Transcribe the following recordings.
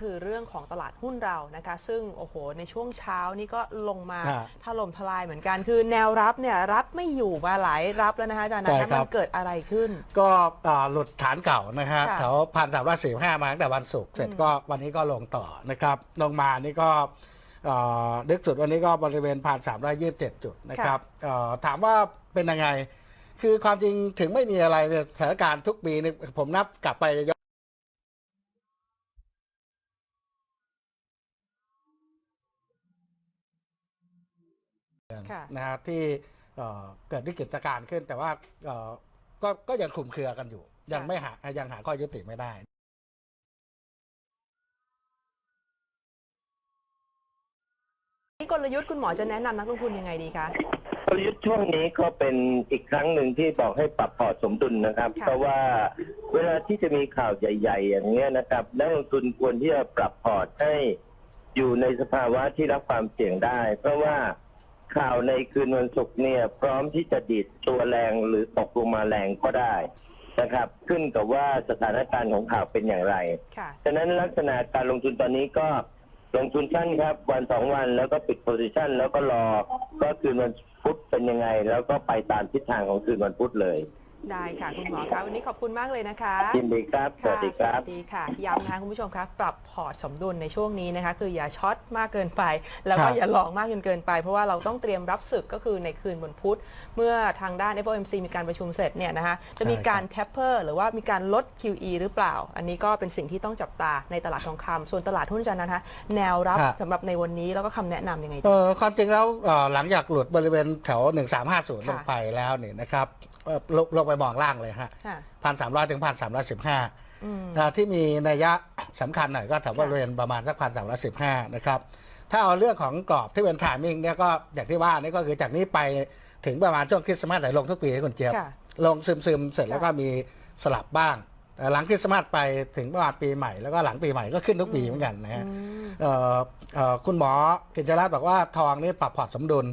คือเรื่องของตลาดหุ้นเรานะคะ ซึ่งโอ้โหในช่วงเช้านี่ก็ลงมาฮะถล่มทลายเหมือนกัน คือแนวรับเนี่ยรับไม่อยู่มาหลายรับแล้วนะคะอาจารย์นะใช่แล้วครัมันบเกิดอะไรขึ้น ก็อ่าหลุดฐานเก่านะฮะค่ะแถวพันสามร้อยสี่ห้ามาตั้งแต่วันศุกร์เสร็จอืมก็วันนี้ก็ลงต่อนะครับ ลงมานี่ก็อ่าลึกสุดวันนี้ก็บริเวณพันสามร้อยยี่สิบเจ็ดจุดนะครับเอ่อถามว่าเป็นยังไง คือความจริงถึงไม่มีอะไรเนี่ยสถานการณ์ทุกปีนี่ผมนับกลับไปย้อน ค่ะนะฮะที่เอ่อเกิดวิกฤตการณ์ขึ้น แต่ว่าเอ่อก็ก็ยังคลุมเครือกันอยู่ ยังไม่หายังหาข้อยุติไม่ได้นี่กลยุทธ์คุณหมอจะแนะนำนักลงทุนยังไงดีคะกลยุทธ์ช่วงนี้ก็เป็นอีกครั้งหนึ่งที่บอกให้ปรับพอร์ตสมดุลนะครับค่ะเพราะว่าเวลาที่จะมีข่าวใหญ่ ๆ อย่างเงี้ยนะครับนักลงทุนควรที่จะปรับพอร์ตให้อยู่ในสภาวะที่รับความเสี่ยงได้ เพราะว่า ข่าวในคืนวันศุกร์เนี่ย พร้อมที่จะดีดตัวแรงหรือตกลงมาแรงก็ได้นะครับ ขึ้นกับว่าสถานการณ์ของข่าวเป็นอย่างไรค่ะฉะนั้นลักษณะการลงทุนตอนนี้ก็ลงทุนสั้นครับ วันสองวันแล้วก็ปิดโพซิชันแล้วก็รอก็คืนวันพุธเป็นยังไง แล้วก็ไปตามทิศทางของคืนวันพุธเลย ได้ค่ะคุณหมอคะวันนี้ขอบคุณมากเลยนะคะยินดีครับสวัสดีครับ สวัสดีค่ะย้ำนะคะคุณผู้ชมครับปรับพอร์ตสมดุลในช่วงนี้นะคะ คืออย่าช็อตมากเกินไป แล้วก็ครับอย่าลองมากจนเกินไป เพราะว่าเราต้องเตรียมรับศึกก็คือในคืนวันพุธ เมื่อทางด้าน FOMC มีการประชุมเสร็จเนี่ยนะคะจะมีการแทปเปอร์หรือว่ามีการลด QE หรือเปล่า อันนี้ก็เป็นสิ่งที่ต้องจับตาในตลาดทองคำส่วนตลาดหุ้นจันทร์นะคะแนวรับครับสำหรับในวันนี้แล้วก็คำแนะนำยังไงเออความจริงแล้วเอ่อหลังจากหลุดบริเวณแถว1350ค่ะลงไปแล้วเนี่ยนะครับเอ่อลงลงไปมองล่างเลยฮะค่ะพันสามร้อยถึงพันสามร้อยสิบห้าอืมที่มีนัยยะสำคัญหน่อยก็แถวบริเวณประมาณสักพันสามร้อยสิบห้านะครับถ้าเอาเรื่องของกรอบที่เป็นไทมิ่งเนี่ยก็อย่างที่ว่านี่ก็คือจากนี้ไปถึงประมาณช่วงคริสต์มาสไหนลงทุกปีให้คุณเจี๊ยบค่ะลงซึมซึมๆเสร็จแล้วก็มีสลับบ้างแต่หลังคริสต์มาสไปถึงประมาณปีใหม่แล้วก็หลังปีใหม่ก็ขึ้นทุกปีเหมือนกันนะฮะอืมเอ่อเอ่อคุณหมอกิจรัตน์บอกว่าทองนี่ปรับพอร์ตสมดุล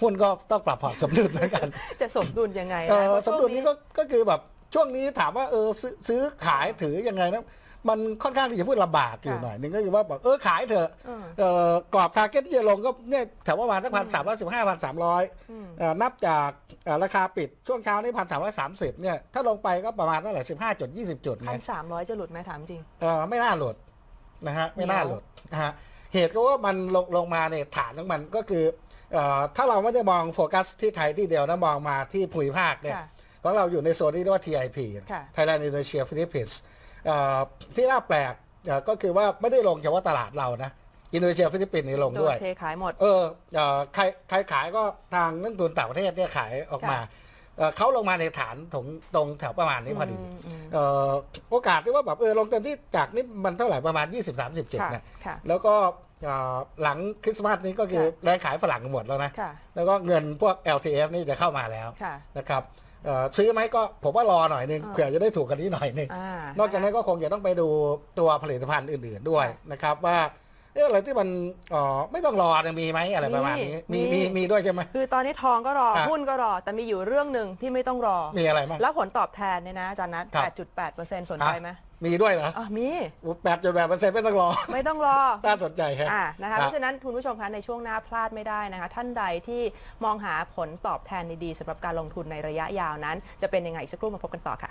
หุ้นก็ต้องปรับพอร์ตสมดุลเหมือนกัน จะสมดุลยังไงเอ่นะอเพราะสช่มวงดุลนี้ก็ก็คือแบบช่วงนี้ถามว่าเออซื้อซื้อขายถือยังไงนะมันค่อนข้างที่จะพูดลำบากอยู่หน่อยหนึ่งก็คือว่าแบบเออขายเถอะอืมเอ่อกรอบทาร์เก็ตที่จะลงก็เนี่ยแถวประมาณสักพันสามร้อยสิบห้าพันสามร้อยอืมนับจากเอ่อราคาปิดช่วงเช้านี่พันสามร้อยสามสิบเนี่ยถ้าลงไปก็ประมาณเท่าไหร่สิบห้าจุดยี่สิบจุดพัไงนสามร้อยจะหลุดไหมถามจริงเออไม่น่าหลุดนะฮะไม่น่าหลุดนะฮะเหตุก็ว่ามันลงลงมาเนี่ยฐานของมันก็คือ เอ่อถ้าเราไม่ได้มองโฟกัสที่ไทยที่เดียวนะมองมาที่ภูมิภาคเนี่ยค่ะของเราอยู่ในโซนที่เรียกว่า TIP ค่ะ Thailand Indonesia Philippines เอ่อที่น่าแปลกเอ่อก็คือว่าไม่ได้ลงเฉพาะตลาดเรานะอินโดนีเซียฟิลิปปินส์นี่ลงโดด้วยนเทขายหมด เออเอ่อใครใครขายก็ทางนักลงทุนต่างประเทศเนี่ยขายออกมา ค่ะ เอ่อเขาลงมาในฐานตรงตรงแถวประมาณนี้พอดีมมเอ่อโอกาสที่ว่าแบบเออลงเต็มที่จากนี่มันเท่าไหร่ประมาณ 20-30 จุดค่ะเนี่ยค่ะแล้วก็เอ่อหลังคริสต์มาสนี้ก็คือค่ะแรงขายฝรั่งหมดแล้วนะค่ะแล้วก็เงินพวก LTF นี่จะเข้ามาแล้วค่ะนะครับเอ่อซื้อไหมก็ผมว่ารอหน่อยนึงอ่าเผื่อจะได้ถูกกันนี้หน่อยนึงอ่านอกจากนั้นก็คงจะต้องไปดูตัวผลิตภัณฑ์อื่น ๆด้วยค่ะนะครับว่าเอะอะไรที่มันเอ่อไม่ต้องรอเนี่ยมีไหมอะไรประมาณนี้มีมีมี มีมีด้วยใช่ไหม คือตอนนี้ทองก็รออะ หุ้นก็รอ แต่มีอยู่เรื่องหนึ่งที่ไม่ต้องรอ มีอะไรบ้าง แล้วผลตอบแทนเนี่ยนะอาจารย์นัทครับ 8.8%สนใจไหมมีด้วยเหรออ๋อมี แปดจุดแปดเปอร์เซ็นต์ไม่ต้องรอ ไม่ต้องรอ น่าสนใจครับอ่านะคะครับเพราะฉะนั้นคุณผู้ชมคะในช่วงหน้าพลาดไม่ได้นะคะ ท่านใดที่มองหาผลตอบแทนดีๆสำหรับการลงทุนในระยะยาวนั้น จะเป็นยังไงอีกสักครู่มาพบกันต่อค่ะ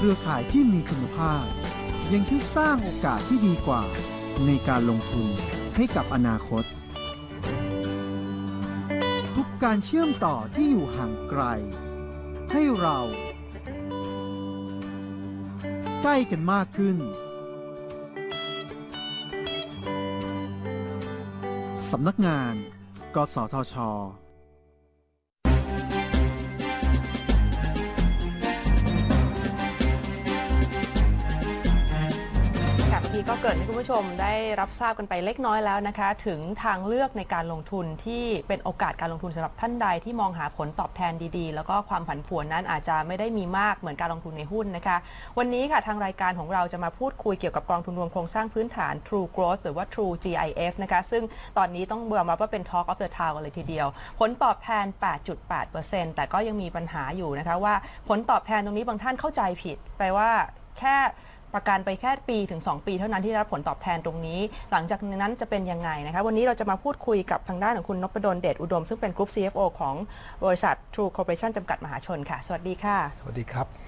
เครือข่ายที่มีคุณภาพ ยังช่วยสร้างโอกาสที่ดีกว่า ในการลงทุนให้กับอนาคต ทุกการเชื่อมต่อที่อยู่ห่างไกล ให้เรา ใกล้กันมากขึ้น สำนักงาน กสทช ก็เกิดให้คุณผู้ชมได้รับทราบกันไปเล็กน้อยแล้วนะคะ ถึงทางเลือกในการลงทุนที่เป็นโอกาสการลงทุนสำหรับท่านใดที่มองหาผลตอบแทนดีๆ แล้วก็ความผันผวนนั้นอาจจะไม่ได้มีมากเหมือนการลงทุนในหุ้นนะคะ วันนี้ค่ะทางรายการของเราจะมาพูดคุยเกี่ยวกับกองทุนรวมโครงสร้างพื้นฐาน True Growth หรือว่า True GIF นะคะซึ่งตอนนี้ต้องเบื่อมาว่าเป็น Talk of the Town กันเลยทีเดียว ผลตอบแทน 8.8%แต่ก็ยังมีปัญหาอยู่นะคะว่าผลตอบแทนตรงนี้บางท่านเข้าใจผิดไปว่าแค่ ประกันไปแค่ปีถึง 2 ปีเท่านั้นที่ได้รับผลตอบแทนตรงนี้ หลังจากนั้นจะเป็นยังไงนะคะวันนี้เราจะมาพูดคุยกับทางด้านของคุณนพดลเดชอุดม ซึ่งเป็นกรุ๊ป CFO ของบริษัท True Corporation จำกัดมหาชนค่ะ สวัสดีค่ะ สวัสดีครับ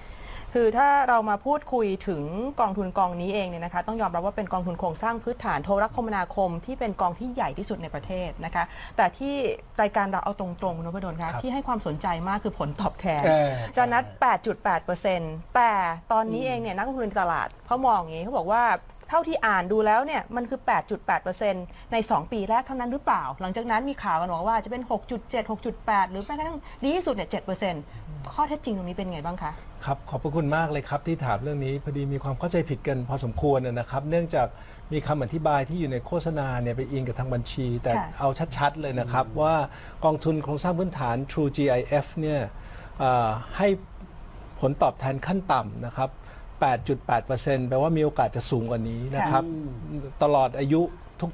คือถ้าเรามาพูดคุยถึงกองทุนกองนี้เองเนี่ยนะคะต้องยอมรับว่าเป็นกองทุนโครงสร้างพื้นฐานโทรคมนาคมที่เป็นกองที่ใหญ่ที่สุดในประเทศนะคะแต่ที่รายการเราเอาตรงๆคุณนพดลคะครับที่ให้ความสนใจมากคือผลตอบแทนเออจะนัด 8.8%แต่ตอนนี้เองเนี่ยนักลงทุนในตลาดเขามองอย่างนี้เขาบอกว่าเท่าที่อ่านดูแล้วเนี่ยมันคือ 8.8%ใน 2 ปีแรกเท่านั้นหรือเปล่า หลังจากนั้นมีข่าวกันบอกว่าจะเป็น 6.7 6.8 หรือแม้กระทั่งดีที่สุดเนี่ย 7% ข้อเท็จจริงตรงนี้เป็นไงบ้างคะ ครับขอบพระคุณมากเลยครับที่ถามเรื่องนี้พอดีมีความเข้าใจผิดกันพอสมควรนะครับ เนื่องจากมีคำอธิบายที่อยู่ในโฆษณาเนี่ยไปอิงกับทางบัญชี แต่ค่ะ เอาชัดๆเลยนะครับ ว่ากองทุนโครงสร้างพื้นฐาน True GIF เนี่ยเอ่อให้ผลตอบแทนขั้นต่ำนะครับ 8.8%แปลว่ามีโอกาสจะสูงกว่านี้นะครับ ตลอดอายุ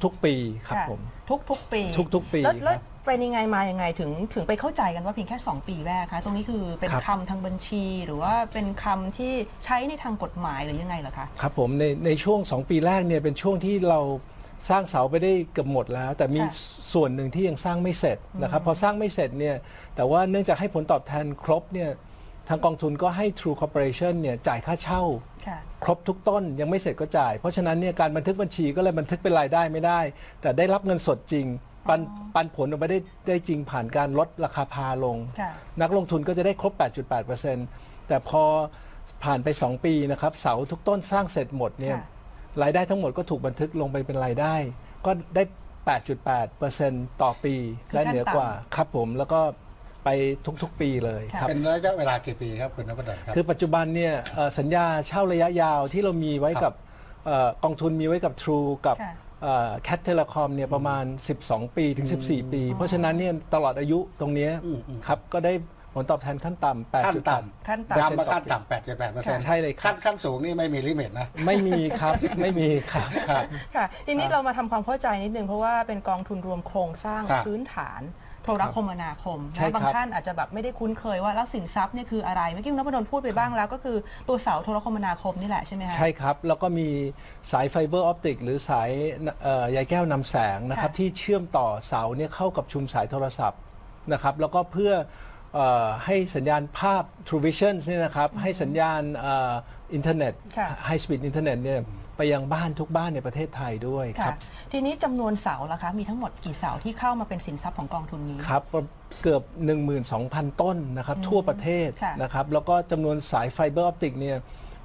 ทุกๆ ปีครับค่ะผม ทุกๆปีทุกๆปีแล้วแล้วครับ เป็นยังไงมายังไงถึงถึงไปเข้าใจกันว่าเพียงแค่ 2 ปีแรกคะตรงนี้คือเป็นครับ คำทางบัญชี หรือว่าเป็นคำที่ใช้ในทางกฎหมายหรือยังไงเหรอคะ ครับผมในในช่วง 2 ปีแรกเนี่ยเป็นช่วงที่เราสร้างเสาไปได้เกือบหมดแล้ว แต่มีค่ะส่วนหนึ่งที่ยังสร้างไม่เสร็จนะครับพอสร้างไม่เสร็จเนี่ยแต่ว่าเนื่องจากให้ผลตอบแทนครบเนี่ยทางกองทุนก็ให้ True Corporation เนี่ยจ่ายค่าเช่า ค่ะ ครบทุกต้นยังไม่เสร็จก็จ่าย เพราะฉะนั้นเนี่ยการบันทึกบัญชีก็เลยบันทึกเป็นรายได้ไม่ได้ แต่ได้รับเงินสดจริง ปันปันผลออกมาได้ได้จริงผ่านการลดราคาพาลง ค่ะ นักลงทุนก็จะได้ครบ 8.8%แต่พอผ่านไป 2 ปีนะครับเสาทุกต้นสร้างเสร็จหมดเนี่ยค่ะ รายได้ทั้งหมดก็ถูกบันทึกลงไปเป็นรายได้ ก็ได้ 8.8%ต่อปีคือและเหนือกว่าขั้นต่ำครับผมแล้วก็ไปทุกๆปีเลยค่ะครับ เป็นระยะเวลากี่ปีครับคุณนพดลครับ คือปัจจุบันเนี่ยเอ่อสัญญาเช่าระยะยาวที่เรามีไว้ครักับบเอ่อกองทุนมีไว้กับ True กับค่ะ แคทเทเลคอมเนี่ยประมาณ 12 ปีถึง 14 ปี เพราะฉะนั้นเนี่ยตลอดอายุตรงเนี้ยอืมอืมครับก็ได้ผลตอบแทนขั้นต่ำขั้นต่8.8ขั้นต่ำย้ำมาขั้นต่ำ8.8เปอร์เซ็นต์ใช่เลยครับขั้นขั้นสูงนี่ไม่มีลิมิตนะ ไม่มีครับ ไม่มีครับครับค่ะทีนี้เรามาทำความเข้าใจนิดนึงเพราะว่าเป็นกองทุนรวมโครงสร้างครับพื้นฐานโทรคมนาคมใช่นะบางครับท่านอาจจะแบบไม่ได้คุ้นเคยว่าแล้วสินทรัพย์เนี่ยคืออะไรเมื่อกี้คุณนพดลพูดไปบ้างแล้ว ก็คือตัวเสาโทรคมนาคมนี่แหละใช่ไหมคะ ใช่ครับ แล้วก็มีสายไฟเบอร์ออปติกหรือสายเอ่อใยแก้วนำแสงนะครับ ค่ะที่เชื่อมต่อเสาเนี่ยเข้ากับชุมสายโทรศัพท์นะครับ แล้วก็เพื่อเออให้สัญญาณภาพ True Vision เนี่ยนะครับ ให้สัญญาณเอ่ออินเทอร์เน็ตค่ะ High Speed อินเทอร์เน็ตเนี่ย ไปยังบ้านทุกบ้านในประเทศไทยด้วยคค่ะ รับทีนี้จำนวนเสาล่ะคะ มีทั้งหมดกี่เสาที่เข้ามาเป็นสินทรัพย์ของกองทุนนี้ ครับเกือบ 12,000 ต้นนะครับทั่วประเทศค่ะ นะครับแล้วก็จำนวนสายไฟเบอร์ออปติกเนี่ย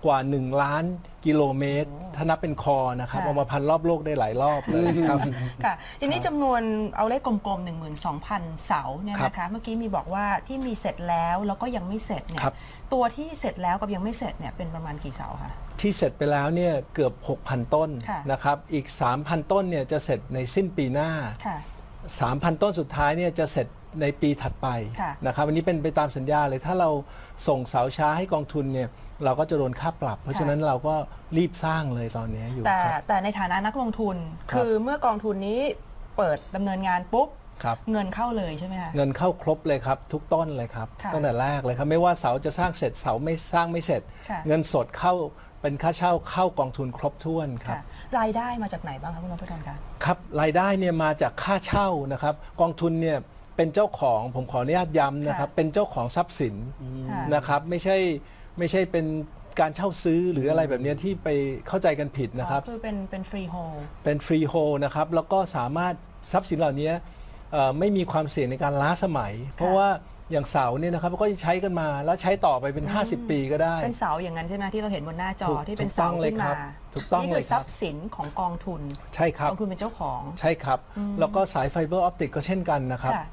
กว่า 1 ล้านกิโลเมตร ถ้านับเป็นคอนะครับค่ะ เอามาพันรอบโลกได้หลายรอบเลยครับ ค่ะทีนี้จำนวนเอาเลขกลมๆ 12,000 เสาเนี่ยครับนะคะเมื่อกี้มีบอกว่าที่มีเสร็จแล้วแล้วก็ยังไม่เสร็จเนี่ยครับ ตัวที่เสร็จแล้วกับยังไม่เสร็จเนี่ยเป็นประมาณกี่เสาคะ ที่เสร็จไปแล้วเนี่ยเกือบ 6,000 ต้นค่ะ นะครับ อีก 3,000 ต้นเนี่ยจะเสร็จในสิ้นปีหน้า ค่ะ 3,000 ต้นสุดท้ายเนี่ยจะเสร็จ ในปีถัดไปค่ะนะครับอันนี้เป็นไปตามสัญญาเลย ถ้าเราส่งเสาช้าให้กองทุนเนี่ยเราก็จะโดนค่าปรับ เพราะฉะนั้นเราก็รีบสร้างเลยตอนนี้อยู่แต่ครับ แต่ในฐานะนักลงทุน ครับ คือเมื่อกองทุนนี้เปิดดำเนินงานปุ๊บ ครับ เงินเข้าเลยใช่ไหมคะ เงินเข้าครบเลยครับ ทุกต้นเลยครับค่ะตั้งแต่แรกเลยครับ ไม่ว่าเสาจะสร้างเสร็จเสาไม่สร้างไม่เสร็จ ค่ะ เงินสดเข้าเป็นค่าเช่าเข้ากองทุนครบถ้วนครับ ค่ะรายได้มาจากไหนบ้างคะคุณนพดลคะ ครับรายได้เนี่ยมาจากค่าเช่านะครับ กองทุนเนี่ย เป็นเจ้าของผมขออนุญาตย้ำนะครับ ค่ะเป็นเจ้าของทรัพย์สินค่ะ นะครับ ไม่ใช่ไม่ใช่เป็นการเช่าซื้อหรืออะไรแบบเนี้ยที่ไปเข้าใจกันผิดนะครับ อ๋อคือเป็นเป็นฟรีโฮล เป็นฟรีโฮนะครับ แล้วก็สามารถทรัพย์สินเหล่านี้เอ่อไม่มีความเสี่ยงในการล้าสมัย เพราะว่า อย่างเสาเนี่ยนะครับก็จะใช้กันมาแล้วใช้ต่อไปเป็น 50 ปีก็ได้ เป็นเสาอย่างนั้นใช่ไหมที่เราเห็นบนหน้าจอถูกที่เป็นถูกต้เสาองเลยขึ้นครัมาบถูกต้องนี่เลคืยอครับทรัพย์สินของกองทุนใช่ครับกองทุนเป็นเจ้าของ ใช่ครับ แล้วก็สายไฟเบอร์ออปติกก็เช่นกันนะครับค่ะ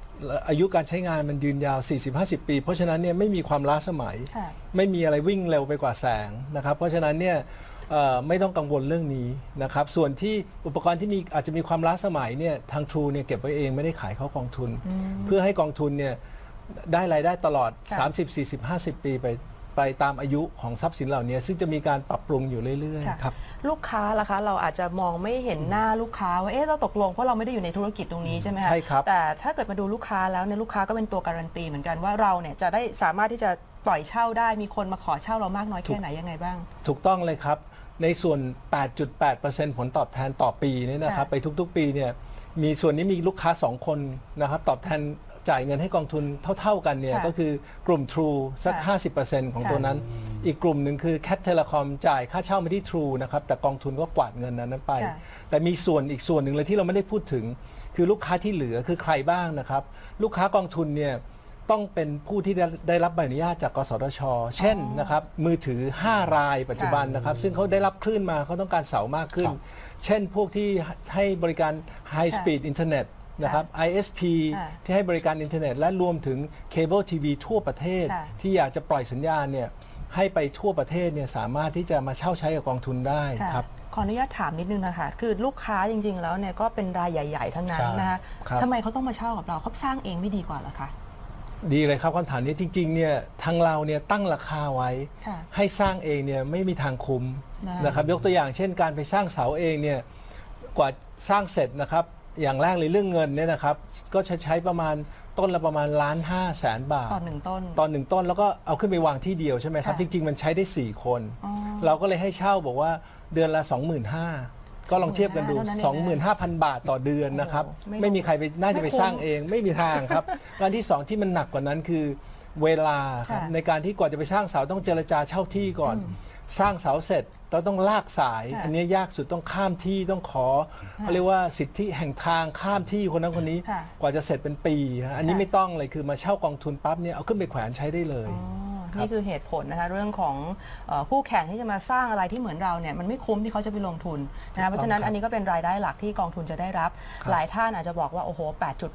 อายุการใช้งานมันยืนยาว 40-50 ปี เพราะฉะนั้นเนี่ยไม่มีความล้าสมัยค่ะไม่มีอะไรวิ่งเร็วไปกว่าแสงนะครับ เพราะฉะนั้นเนี่ยเอ่อไม่ต้องกังวลเรื่องนี้นะครับ ส่วนที่อุปกรณ์ที่มีอาจจะมีความล้าสมัยเนี่ยทาง True เนี่ยเก็บไว้เองไม่ได้ขายเข้ากองทุน เพื่อให้กองทุนเนี่ย ได้รายได้ตลอด ค่ะ 30 40 50 ปีไปไปตามอายุของทรัพย์สินเหล่านี้ซึ่งจะมีการปรับปรุงอยู่เรื่อยค่ะๆครับ ลูกค้าล่ะคะ เราอาจจะมองไม่เห็นหน้าลูกค้าว่าเอ๊ะเราตกลงเพราะเราไม่ได้อยู่ในธุรกิจตรงนี้ใช่ไหมคะใช่ครับ แต่ถ้าเกิดมาดูลูกค้าแล้วเนี่ยลูกค้าก็เป็นตัวการันตีเหมือนกันว่าเราเนี่ยจะได้สามารถที่จะปล่อยเช่าได้มีคนมาขอเช่าเรามากน้อยแค่ไหนยังไงบ้าง ถูกต้องเลยครับ ในส่วน 8.8%ผลตอบแทนต่อปีเนี่ยนะครับ ค่ะ ไปทุกๆ ปีเนี่ย มีส่วนนี้มีลูกค้า 2 คนนะครับ ตอบแทน จ่ายเงินให้กองทุนเท่า ๆกันเนี่ยค่ะก็คือกลุ่ม True สัก ค่ะ50%ของค่ะ ตัวนั้น อีกกลุ่มหนึ่งคือ Cat Telecom จ่ายค่าเช่ามาที่ True นะครับแต่กองทุนก็กวาดเงินนั้นไป ค่ะแต่มีส่วนอีกส่วนหนึ่งเลยที่เราไม่ได้พูดถึง คือลูกค้าที่เหลือคือใครบ้างนะครับ ลูกค้ากองทุนเนี่ยต้องเป็นผู้ที่ได้ได้รับใบอนุญาตจากกสทช เช่นนะครับมือถือ 5 รายปัจจุบันนะครับ ซึ่งเขาได้รับคลื่นมาเขาต้องการเสามากขึ้น เช่นพวกที่ให้บริการ High Speed Internet นะครับ ISP ค่ะที่ให้บริการอินเทอร์เน็ต และรวมถึงเคเบิลทีวีทั่วประเทศค่ะที่อยากจะปล่อยสัญญาณเนี่ยให้ไปทั่วประเทศเนี่ยสามารถที่จะมาเช่าใช้กับกองทุนได้ค่ะครับขออนุญาตถามนิดนึงนะคะ คือลูกค้าจริง ๆ แล้วเนี่ยก็เป็นรายใหญ่ ๆ ทั้งนั้นใช่นะคะครับทำไมเขาต้องมาเช่ากับเราเขาสร้างเองไม่ดีกว่าเหรอคะดีเลยครับคำถามนี้จริงๆเนี่ยทางเราเนี่ยตั้งราคาไว้ค่ะให้สร้างเองเนี่ยไม่มีทางคุ้มนะนะครับยกตัวอย่างเช่น การไปสร้างเสาเองเนี่ยกว่าสร้างเสร็จนะครับ อย่างแรกเลยเรื่องเงินเนี่ยนะครับ ก็จะใช้ประมาณต้นละประมาณล้านห้าแสนบาท ต่อหนึ่งต้น ตอนหนึ่งต้นแล้วก็เอาขึ้นไปวางที่เดียวใช่ไหมครับ ค่ะจริง ๆ มันใช้ได้ 4 คน อ๋อเราก็เลยให้เช่าบอกว่าเดือนละ 25,000ก็ลองเทียบกันดู เท่านั้นเองนะ25,000 บาทต่อเดือนนะครับ โอ้โหไม่ไม่มีใครไปน่าจะไปไม่คุ้มสร้างเองไม่มีทางครับ งานที่สองที่มันหนักกว่านั้นคือเวลาครับค่ะในการที่กว่าจะไปสร้างเสาต้องเจรจาเช่าที่ก่อน สร้างเสาเสร็จ เราต้องลากสาย ค่ะ อันนี้ยากสุดต้องข้ามที่ต้องขอเขาเรียกว่าสิทธิแห่งทางข้ามที่คนนั้นคนนี้ ค่ะกว่าจะเสร็จเป็นปีฮะอันนี้ค่ะไม่ต้องเลยคือมาเช่ากองทุนปั๊บเนี่ยเอาขึ้นไปแขวนใช้ได้เลย อ๋อ นี่คือเหตุผลนะคะเรื่องของเออคู่แข่งที่จะมาสร้างอะไรที่เหมือนเราเนี่ยมันไม่คุ้มที่เขาจะไปลงทุนนะคะเพราะฉะนั้นครับอันนี้ก็เป็นรายได้หลักที่กองทุนจะได้รับครับ หลายท่านอาจจะบอกว่าโอ้โห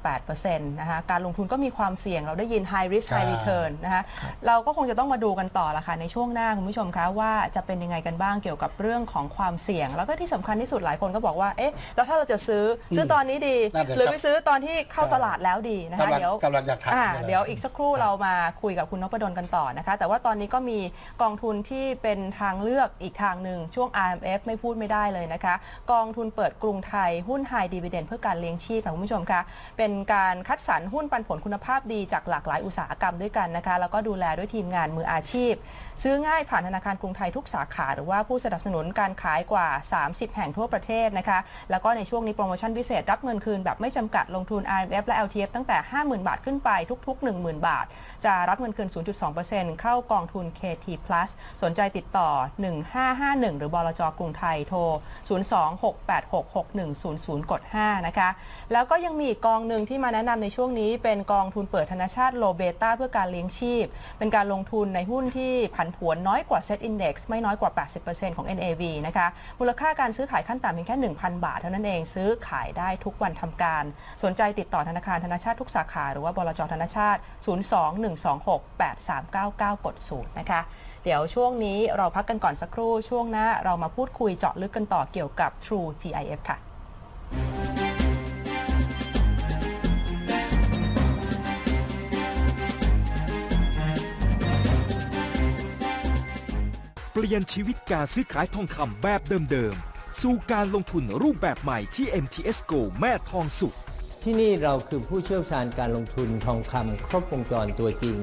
8.8%นะคะการลงทุนก็มีความเสี่ยงเราได้ยิน high risk ใช่ high return นะคะเราก็คงจะต้องมาดูกันต่อละค่ะในช่วงหน้าคุณผู้ชมคะว่าจะเป็นยังไงกันบ้างเกี่ยวกับเรื่องของความเสี่ยง แล้วก็ที่สำคัญที่สุดหลายคนก็บอกว่าเอ๊ะแล้วถ้าเราจะซื้อซื้อตอนนี้ดี นั่นสิหรือครับไปซื้อตอนที่เข้าตลาดแล้วดีนะคะกำลังเดี๋ยว กำลังจะถามอ่านี่แหละเดี๋ยวอีกสักครู่เรามาคุยกับคุณนพดลกันต่อนะคะแต่ว่าตอนนี้ก็มีกองทุนที่เป็นทางเลือกอีกทางหนึ่งช่วง RMF ไม่พูดไม่ได้เลยนะคะ กองทุนเปิดกรุงไทยหุ้นไฮดีเวเดนเพื่อการเลี้ยงชีพค่ะคุณผู้ชมคะเป็นการคัดสรรหุ้นปันผลคุณภาพดีจากหลากหลายอุตสาหกรรมด้วยกันนะคะ แล้วก็ดูแลด้วยทีมงานมืออาชีพซื้อง่ายผ่านธนาคารกรุงไทยทุกสาขา หรือว่าผู้สนับสนุนการขายกว่า 30 แห่งทั่วประเทศนะคะ แล้วก็ในช่วงนี้โปรโมชั่นพิเศษรับเงินคืนแบบไม่จำกัดลงทุน RMF และ LTF ตั้งแต่ 50,000 บาทขึ้นไปทุก ๆ 10,000 บาท จะรับเงินคืน 0.2%เข้ากองทุน KT Plus สนใจติดต่อ 1551 หรือบลจกรุงไทยโทร 026866100 กด 5 นะคะ แล้วก็ยังมีกองหนึ่งที่มาแนะนำในช่วงนี้เป็นกองทุนเปิดธนาชาติโลเบต้าเพื่อการเลี้ยงชีพ เป็นการลงทุนในหุ้นที่ผันผวนน้อยกว่า Set Index ไม่น้อยกว่า 80%ของ NAV นะคะ มูลค่าการซื้อขายขั้นต่ำเพียงแค่ 1,000 บาท เท่านั้นเองซื้อขายได้ทุกวันทำการ สนใจติดต่อธนาคารธนาชาติทุกสาขา หรือว่าบลจธนาชาติ 021268399 กด0นะคะเดี๋ยวช่วงนี้เราพักกันก่อนสักครู่ ช่วงหน้าเรามาพูดคุยเจาะลึกกันต่อเกี่ยวกับ True GIF ค่ะ เปลี่ยนชีวิตการซื้อขายทองคำแบบเดิมๆ สู่การลงทุนรูปแบบใหม่ที่ MTS GO แม่ทองสุข ที่นี่เราคือผู้เชี่ยวชาญการลงทุนทองคำครบวงจรตัวจริง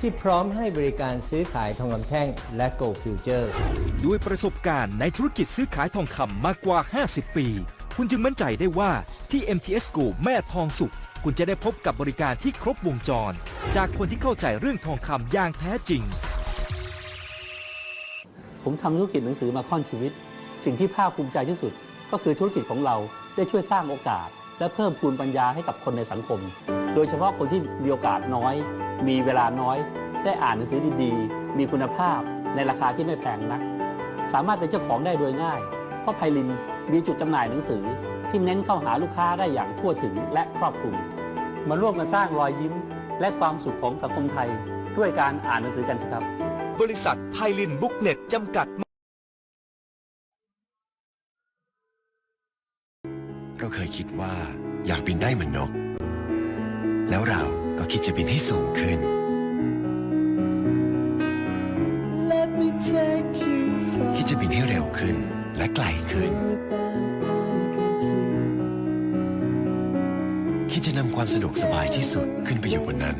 ที่พร้อมให้บริการซื้อขายทองคำแท่งและ Gold Future ด้วยประสบการณ์ในธุรกิจซื้อขายทองคำมากกว่า 50 ปี คุณจึงมั่นใจได้ว่าที่ MTS Go แม่ทองสุข คุณจะได้พบกับบริการที่ครบวงจร จากคนที่เข้าใจเรื่องทองคำอย่างแท้จริง ผมทำธุรกิจหนังสือมาค่อนชีวิต สิ่งที่ภาคภูมิใจที่สุด ก็คือธุรกิจของเราได้ช่วยสร้างโอกาส และเพิ่มพูนปัญญาให้กับคนในสังคม โดยเฉพาะคนที่มีโอกาสน้อย มีเวลาน้อย ได้อ่านหนังสือดีๆ มีคุณภาพในราคาที่ไม่แพงนัก สามารถเป็นเจ้าของได้โดยง่าย เพราะไพลินมีจุดจำหน่ายหนังสือ ที่เน้นเข้าหาลูกค้าได้อย่างทั่วถึงและครอบคลุมมาร่วมกันสร้างรอยยิ้ม และความสุขของสังคมไทยด้วยการอ่านหนังสือกันเถอะครับ บริษัทไพลินบุ๊กเน็ตจำกัด เราเคยคิดว่าอยากบินได้เหมือนนก แล้วเราก็คิดจะบินให้สูงขึ้น Let me take you คิดจะบินให้เร็วขึ้นและไกลขึ้น farther than I can see. คิดจะนำความสะดวกสบายที่สุดขึ้นไปอยู่บนนั้น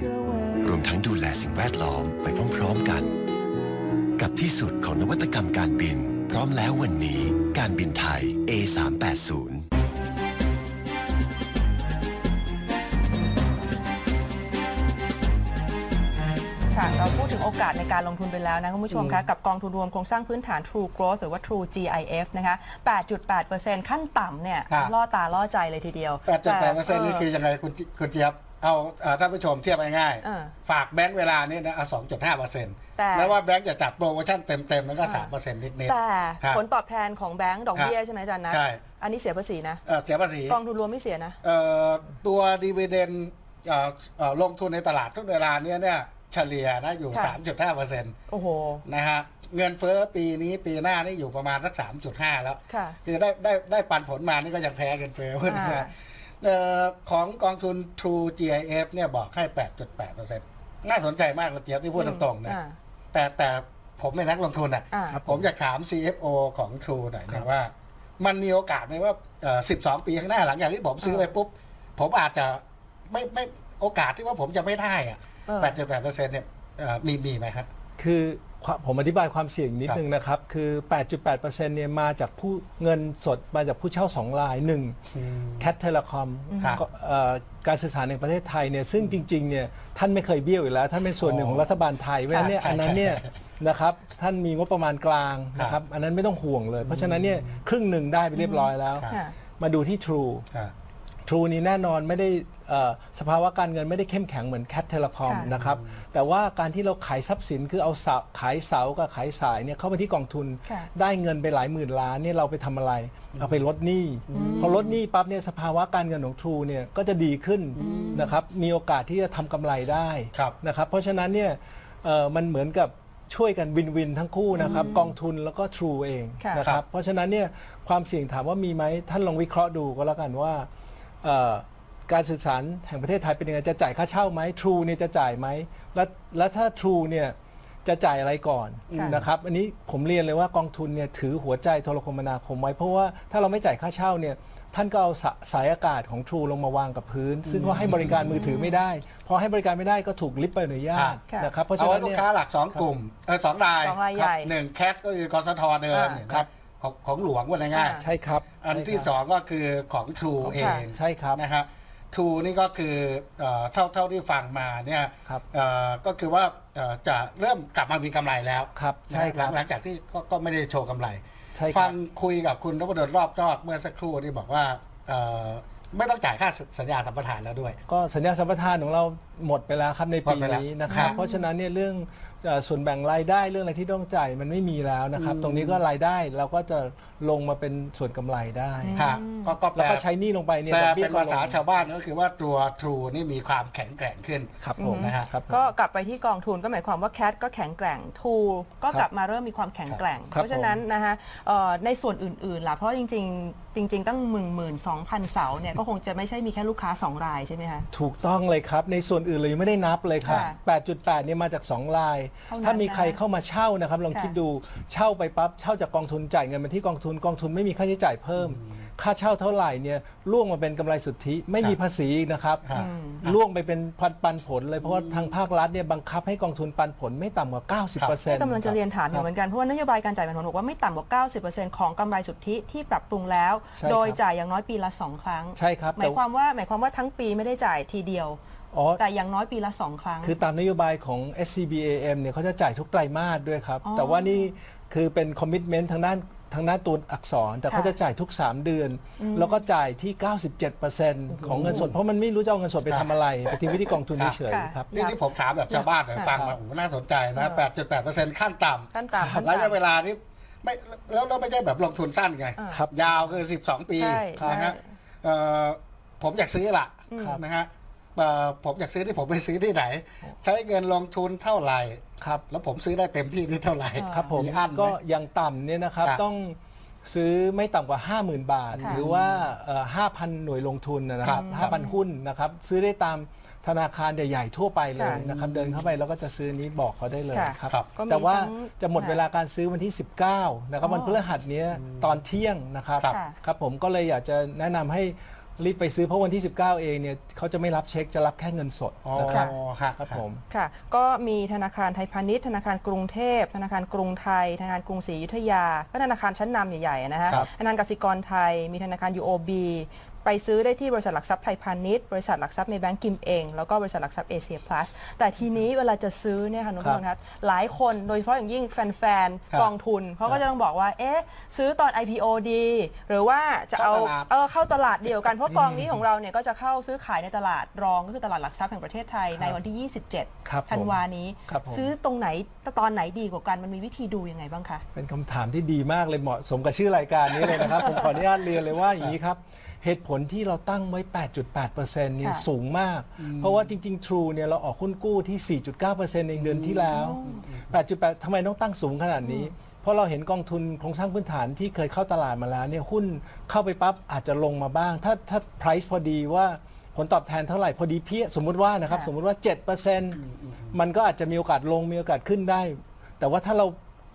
รวมทั้งดูแลสิ่งแวดล้อมไปพร้อมๆกัน กับที่สุดของนวัตกรรมการบิน พร้อมแล้ววันนี้การบินไทย A380 ค่ะเราพูดถึงโอกาสในการลงทุนไปแล้วนะคุณผู้ชมคะกับกองทุนรวมโครงสร้างพื้นฐาน True Growth หรือว่า True GIF นะคะ 8.8%ขั้นต่ำเนี่ย ครับ ล่อตาล่อใจเลยทีเดียว8.8%นี่คือยังไงคุณคุณเจี๊ยบ เอาเอ่อท่านผู้ชมเทียบง่ายเออๆฝากแบงก์เวลานี่นะเอา2.5%แต่แม้ว่าแบงก์จะจัดโปรโมชั่นเต็มๆแล้วก็อ่า3%นิดๆแต่ครับผลตอบแทนของแบงก์ดอกเบี้ยใช่ไหมอาจารย์นะ ใช่ อันนี้เสียภาษีนะเอ่อเสียภาษี กองทุนรวมไม่เสียนะ เอ่อตัวดีเวเดนลงทุนในตลาดทุกเวลาเนี้ยเนี่ยเฉลี่ยนะอยู่ ค่ะ 3.5%โอ้โหนะฮะเงินเฟ้อปีนี้ปีหน้านี่อยู่ประมาณสัก 3.5 แล้ว ค่ะ คือได้ได้ได้ปันผลมานี่ก็ยังแพ้เงินเฟ้อเพื่อนอ่านะเอ่อของกองทุน True GIF เนี่ยบอกให้ 8.8%น่าสนใจมากคุณเจี๊ยบที่พูดตรงๆนะอ่า แต่แต่ผมเป็นนักลงทุนอะ อ่า ผมอยากถาม CFO ของ True หน่อยนะว่า มันมีโอกาสไหมว่าเอ่อ12 ปีข้างหน้าหลังจากที่ผมซื้อไปปุ๊บ ผมอาจจะไม่ไม่โอกาสที่ว่าผมจะไม่ได้อะเออ 8.8%เนี่ยเอ่อมีมีไหมครับคือ ความผมอธิบายความเสี่ยงนิดครับนึงนะครับ คือ 8.8%เนี่ยมาจากผู้เงินสดมาจากผู้เช่า 2 ราย 1 แคทเทเลคอมครับการสื่อสารในประเทศไทยเนี่ยซึ่งจริงๆเนี่ยท่านไม่เคยเบี้ยวอยู่แล้ว ท่านเป็นส่วนหนึ่งของรัฐบาลไทยเพราะฉะนั้นเนี่ยใช่อันนั้นเนี่ยใช่นะครับท่านมีงบประมาณกลางนะคครัรับบอันนั้นไม่ต้องห่วงเลย เพราะฉะนั้นเนี่ยครึ่งหนึ่งได้ไปเรียบร้อยแล้วครับค่ะมาดูที่ True อ่า True นี้แน่นอนไม่ได้เอ่อสภาวะการเงินไม่ได้เข้มแข็งเหมือนแคทเทเลคอมค่ะ นะครับ แต่ว่าการที่เราขายทรัพย์สินคือเอาเสาขายเสากับขายสายเนี่ยเข้าไปที่กองทุน ค่ะ ได้เงินไปหลายหมื่นล้านเนี่ยเราไปทำอะไร เอาไปลดหนี้พอลดหนี้ปั๊บเนี่ยสภาวะการเงินของ True เนี่ยก็จะดีขึ้นนะครับมีโอกาสที่จะทำกำไรได้ครับ นะครับเพราะฉะนั้นเนี่ยเอ่อมันเหมือนกับช่วยกันวินวินทั้งคู่นะครับกองทุนแล้วก็ True เองค่ะ นะคครัรับบเพราะฉะนั้นเนี่ยความเสี่ยงถามว่ามีไหมท่านลองวิเคราะห์ดูก็แล้วกันว่า เอ่อการสื่อสารแห่งประเทศไทยเป็นยังไงจะจ่ายค่าเช่าไหม True เนี่ยจะจ่ายไหมแล้วแล้วถ้า True เนี่ยจะจ่ายอะไรก่อนค่ะนะครับอันนี้ผมเรียนเลยว่ากองทุนเนี่ยถือหัวใจโทรคมนาคมไว้เพราะว่าถ้าเราไม่จ่ายค่าเช่าเนี่ยท่านก็เอาสะสายอากาศของ True ลงมาวางกับพื้น ซึ่งก็ให้บริการมือถือไม่ได้พอให้บริการไม่ได้ก็ถูกลิบใบอนุญาตค่ะนะครับเพราะเอาฉะไว้นั้นลูกเนี่ย ค้าหลักสองกลุ่มเออสองรายสองรายคบใหญ่หนึ่งแคทก็คือกสทเดิมอ่าเนี่ยนะครับ ของของหลวงว่าง่ายอ่าใช่ครับๆอันใช่ที่ครับสองก็คือของ True ของเอค่ะงใช่ครับนะครับ True นี่ก็คือเอ่อเท่าเท่าที่ฟังมาเนี่ยครับเอ่อก็คือว่าเอ่อจะเริ่มกลับมามีกำไรแล้วครับใช่ครับหลังหลังจากที่ก็ก็ไม่ได้โชว์กำไร ใช่คฟัรับงคุยกับคุณนพดลรอบนอกเมื่อสักครู่ที่บอกว่าเอ่อไม่ต้องจ่ายค่าสัญญาสัมปทานแล้วด้วย ก็สัญญาสัมปทานของเราหมดไปแล้วครับในหมปีดไปแล้วนี้นะครับครับเพราะฉะนั้นเนี่ยเรื่องเอ่อ ส่วนแบ่งรายได้เรื่องอะไรที่ต้องจ่ายมันไม่มีแล้วนะครับ ตรงนี้ก็รายได้เราก็จะ ลงมาเป็นส่วนกำไรได้ครับก็ก็แปแล้วลก็ใช้หนี้ลงไปเนี่ยแปลดอกบี้เป็นก็ภาษาลงชาวบ้านก็คือว่าตัว True นี่มีความแข็งแกร่งขึ้น ครับผมนะฮะ ครับผม ก็กลับไปที่กองทุนก็หมายความว่าแคทก็แข็งแกร่งทูก็กลับมาเริ่มมีความแข็งแกร่ง ครับเพราะฉะนั้นนะคะเอ่อในส่วนอื่นๆล่ะเพราะจริง ๆ จริง ๆ ตั้งหมื่นหมื่นสองพันเสาเนี่ยก็คงจะไม่ใช่มีแค่ลูกค้า 2 รายใช่ไหมคะ ถูกต้องเลยครับ ในส่วนอื่นเลยยังไม่ได้นับเลยครับ ค่ะ8.8เนี่ยมาจาก 2 ลาย เท่านั้นถ้ามีใครนะเข้ามาเช่านะครับ ลองค่ะคิดดูเช่าไปปั๊บเช่าจากกองทุนจ่ายเงินมาที่กองทุนกองทุนไม่มีค่าใช้จ่ายเพิ่ม ค่าเช่าเท่าไหร่เนี่ยล่วงมาเป็นกำไรสุทธิไม่มีภาษีอีกนะครับครับ ล่วงไปเป็นพันปันผลเลยเพราะว่าทางภาครัฐเนี่ยบังคับให้กองทุนปันผลไม่ต่ำกว่า 90%กำลังจะเรียนถามอยู่เหมือนกัน เพราะว่านโยบายการจ่ายปันผลบอกว่าไม่ต่ำกว่า 90%ของกำไรสุทธิที่ปรับปรุงแล้ว ใช่ครับ โดยจ่ายอย่างน้อยปีละ 2 ครั้ง ใช่ครับหมายความว่าหมายความว่าทั้งปีไม่ได้จ่ายทีเดียว อ๋อ แต่อย่างน้อยปีละ 2 ครั้ง คือตามนโยบายของ SCBAM เนี่ยเขาจะจ่ายทุกไตรมาสด้วยครับ อ๋อแต่ว่านี่คือเป็นคอมมิชเมนต์ทางด้าน ทางด้านตัวอักษร แต่ค่ะเขาจะจ่ายทุก 3 เดือน แล้วก็จ่ายที่ 97%ของเงินสด เพราะมันไม่รู้จะเอาเงินสดไปทำอะไร ไปทิ้งไว้ที่กองทุนเฉยค่ะๆครับ นี่ที่ผมถามแบบชาวบ้านหน่อยค่ะฟังมาโอ้โหน่าสนใจนะ8.8%ขั้นต่ำขั้นต่ำขั้นระยะต่ำเวลานี้ไม่แล้วแล้วไม่ใช่แบบลงทุนสั้นไงอ่าครับ ยาวคือ 12 ปีใช่ใช่นะฮะเอ่อผมอยากซื้อละครับนะฮะเอ่อ ผมอยากซื้อที่ผมไปซื้อที่ไหน ใช้เงินลงทุนเท่าไหร่ครับแล้วผมซื้อได้เต็มที่ที่เท่าไหร่ครับผมอันไหมก็ยังต่ำเนี่ยนะครับครับต้องซื้อไม่ต่ำกว่า 50,000 บาทค่ะหรือว่าเอ่อ5,000 หน่วยลงทุนนะครับครับ 5,000 หุ้นนะครับ ซื้อได้ตามธนาคารใหญ่ๆทั่วไปเลยค่ะนะครับเดินเข้าไปแล้วก็จะซื้อนี้บอกเขาได้เลยค่ะครับครับก็มีแต่ว่าทั้งจะหมดค่ะเวลาการซื้อวันที่ 19 นะครับอ๋อวันพฤหัสเนี้ยตอนเที่ยงนะครับค่ะครับผมก็เลยอยากจะแนะนำให้ รีบไปซื้อเพราะวันที่ 19 เองเนี่ยเขาจะไม่รับเช็คจะรับแค่เงินสดอ๋อนะครับครับครับผม ค่ะ ก็มีธนาคารไทยพาณิชย์ ธนาคารกรุงเทพ ธนาคารกรุงไทย ธนาคารกรุงศรีอยุธยา ก็ธนาคารชั้นนำใหญ่ๆนะฮะครับ ธนาคารกสิกรไทย มีธนาคาร UOB ไปซื้อได้ที่บริษัทหลักทรัพย์ไทยพาณิชย์ บริษัทหลักทรัพย์ในแบงก์กิมเอง แล้วก็บริษัทหลักทรัพย์เอเชียพลัสแต่ทีนี้เวลาจะซื้อเนี่ยค่ะนุ้ครับนทัศน์หลายคนโดยเฉพาะอย่างยิ่งแฟนครับๆกองทุนเขาก็จะต้องบอกว่าเอ๊ะซื้อตอน IPO ดี หรือว่าจะเอาเข้าตลาดเออเข้าตลาดเดียวกันเพราะกองนี้ของเราเนี่ยก็จะเข้าซื้อขายในตลาดรองก็คือตลาดหลักทรัพย์แห่งประเทศไทยในวันที่ 27ครับผมธันวานี้ครับผมซื้อตรงไหนตอนไหนดีกว่ากันมันมีวิธีดูยังไงบ้างคะเป็นคำถามที่ดีมากเลยเหมาะสมกับชื่อรายการนี้เลยนะครับผมขออนุญาตเรียนเลยว่าอย่างนี้ครับ เหตุผลที่เราตั้งไว้ 8.8%นี่ค่ะสูงมาก เพราะว่าจริง ๆ True เนี่ยเราออกหุ้นกู้ที่ 4.9%ในเดือนที่แล้ว 8.8ทำไมต้องตั้งสูงขนาดนี้ เพราะเราเห็นกองทุนโครงสร้างพื้นฐานที่เคยเข้าตลาดมาแล้วเนี่ยหุ้นเข้าไปปั๊บอาจจะลงมาบ้าง ถ้าถ้า price พอดีว่าผลตอบแทนเท่าไหร่พอดีเพี้ยสมมุติว่านะครับค่ะ สมมุติว่า 7%มันก็อาจจะมีโอกาสลงมีโอกาสขึ้นได้ แต่ว่าถ้าเรา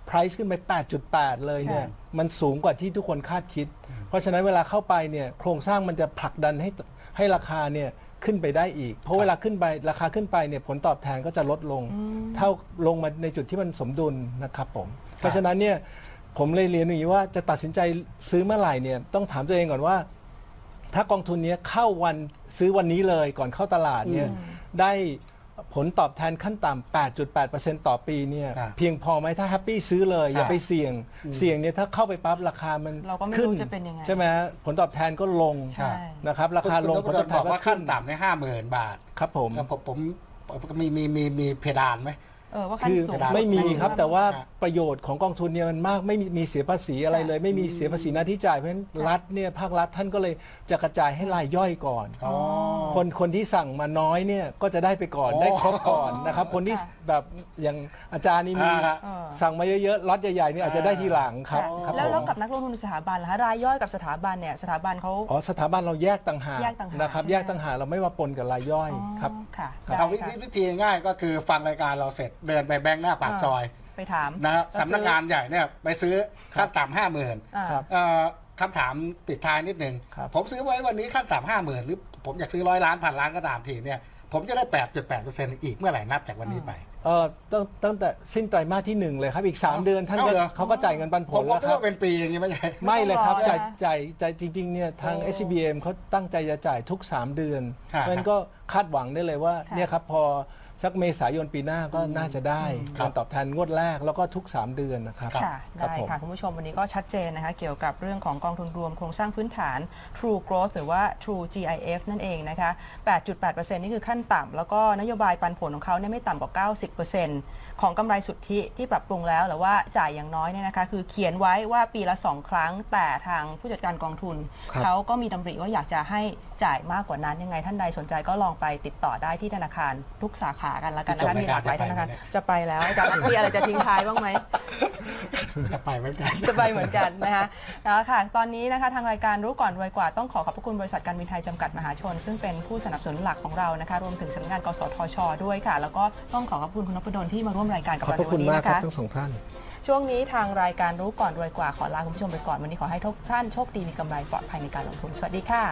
price ขึ้นไป 8.8 เลยเนี่ยมันสูงกว่าที่ทุกคนคาดคิดเพ ราะฉะนั้นเวลาเข้าไปเนี่ยโครงสร้างมันจะผลักดันให้ให้ราคาเนี่ยขึ้นไปได้อีก เพราะเวลาขึ้นไปราคาขึ้นไปเนี่ยผลตอบแทนก็จะลดลง เท่าลงมาในจุดที่มันสมดุลนะครับผม เพราะฉะนั้นเนี่ยผมเลยเรียนอย่างนี้ว่าจะตัดสินใจซื้อเมื่อไหร่เนี่ยต้องถามตัวเองก่อนว่า ถ้ากองทุนเนี้ยเข้าวันซื้อวันนี้เลยก่อนเข้าตลาดเนี่ยได้ ผลตอบแทนขั้นต่ำ 8.8%ต่อปีเนี่ยครับเพียงพอไหมถ้าแฮปปี้ซื้อเลย อย่าไปเสี่ยง เสี่ยงเนี่ยถ้าเข้าไปปั๊บราคามันเราก็ไม่ขึ้รู้จะเป็นยังไง ใช่ไหมฮะผลตอบแทนก็ลงใช่ นะครับราคาลงคุผณลนตอบพแทดนลบอกก็ว่าขึ้ขั้นนต่ำในห้าหมื่นบาทครับผม แล้วผมผมผมมีมีมีมีเพดานไหม เออว่าขั้นคือสูงได้ไม่มีครับแต่ว่าครับประโยชน์ของกองทุนเนี่ยมันมากไม่มีมีเสียภาษีอะไรเลย ไม่มีเสียภาษีหน้าที่จ่ายเพราะฉะนั้นรัฐเนี่ยภาครัฐท่านก็เลยจะกระจายให้รายย่อยก่อน อ๋อ คนคนที่สั่งมาน้อยเนี่ยก็จะได้ไปก่อนอ๋อได้ครบก่อนนะครับ คนที่ค่ะแบบอย่างอาจารย์นี่มีอ่าเออสั่งมาเยอะๆล็อตใหญ่ๆนี่อาจจะได้ทีหลังครับค่ะครับแล้วผมแล้วกับนักลงทุนสถาบันล่ะคะรายย่อยกับสถาบันเนี่ยสถาบันเขา อ๋อสถาบันเราแยกต่างหากแยกต่างหากนะครับใช่ไหม แยกต่างหากเราไม่มาปนกับรายย่อยครับ ค่ะครับได้เอาวิค่ะธีวิธีง่ายก็คือฟังรายการเราเสร็จเดินไปแบงค์หน้าปากซอยไปถาม นะครับแล้วสำนักงานใหญ่เนี่ยไปซื้อขั้นต่ำห้าหมื่นอ่าครับ คำถามปิดท้ายนิดหนึ่งครับผมซื้อไว้วันนี้ขั้นต่ำห้าหมื่นหรือผมอยากซื้อร้อยล้านพันล้านก็ตามทีเนี่ยผมจะได้แปดจุดแปดเปอร์เซ็นต์อีกเมื่อไหร่นับจากวันนี้ไปเออตั้งตั้งแต่สิ้นไตรมาสที่หนึ่งเลยครับอีก 3 เดือนท่านก็เอาเหรอ เขาก็จ่ายเงินปันผผมลผมแล้วคิดครับว่าเป็นปีอย่างนี้ไม่ใช่ ไม่เลยครับต้องรอจ่ายนะ จ่ายจ่ายจริงๆเนี่ยทางโอ้ SCBM เขาตั้งใจจะจ่ายทุก 3 เดือนฮะเพราะฉะนั้นก็คาดหวังได้เลยว่าค่ะ เนี่ยครับพอ สักเมษายนปีหน้าก็น่าจะได้ครักาบ รตอบแทนงวดแรกแล้วก็ทุก 3 เดือนนะครับค่ะครับได้ผม ค่ะ คุณผู้ชมวันนี้ก็ชัดเจนนะคะ เกี่ยวกับเรื่องของกองทุนรวมโครงสร้างพื้นฐาน True Growth หรือว่า True GIF นั่นเองนะคะ 8.8%นี่คือขั้นต่ำแล้วก็นโยบายปันผลของเขาเนี่ยไม่ต่ำกว่า 90%ของกำไรสุทธิที่ปรับปรุงแล้วหรือว่าจ่ายอย่างน้อยเนี่ยนะคะ คือเขียนไว้ว่าปีละ 2 ครั้ง แต่ทางผู้จัดการกองทุน ครับ เขาก็มีดำริว่าอยากจะให้จ่ายมากกว่านั้นยังไงท่านใดสนใจก็ลองไปติดต่อได้ที่ธนาคารทุกสาขขากันแล้วกันนะคะจบรายมีหลากหลายธนาคารจะไปไหมเนี่ยจะไปแล้วอาจารย์นัทมีอะไรจะทิ้งท้ายบ้างไหมจะไปเหมือนกันจะไปเหมือนกันนะคะแล้วค่ะ ตอนนี้นะคะทางรายการรู้ก่อนรวยกว่าต้องขอขอบพระคุณบริษัทการบินไทยจำกัดมหาชน ซึ่งเป็นผู้สนับสนุนหลักของเรานะคะ รวมถึงสำนักงานกสทช ด้วยค่ะ แล้วก็ต้องขอขอบคุณคุณนพดลที่มาร่วมรายการกับขอบเราพในระวัคุนณนี้มากนะครับคะทั้งสองท่านช่วงนี้ทางรายการรู้ก่อนรวยกว่าขอลาคุณผู้ชมไปก่อนวันนี้ขอให้ทุกท่านโชคดีมีกำไรปลอดภัยในการลงทุน สวัสดีค่ะ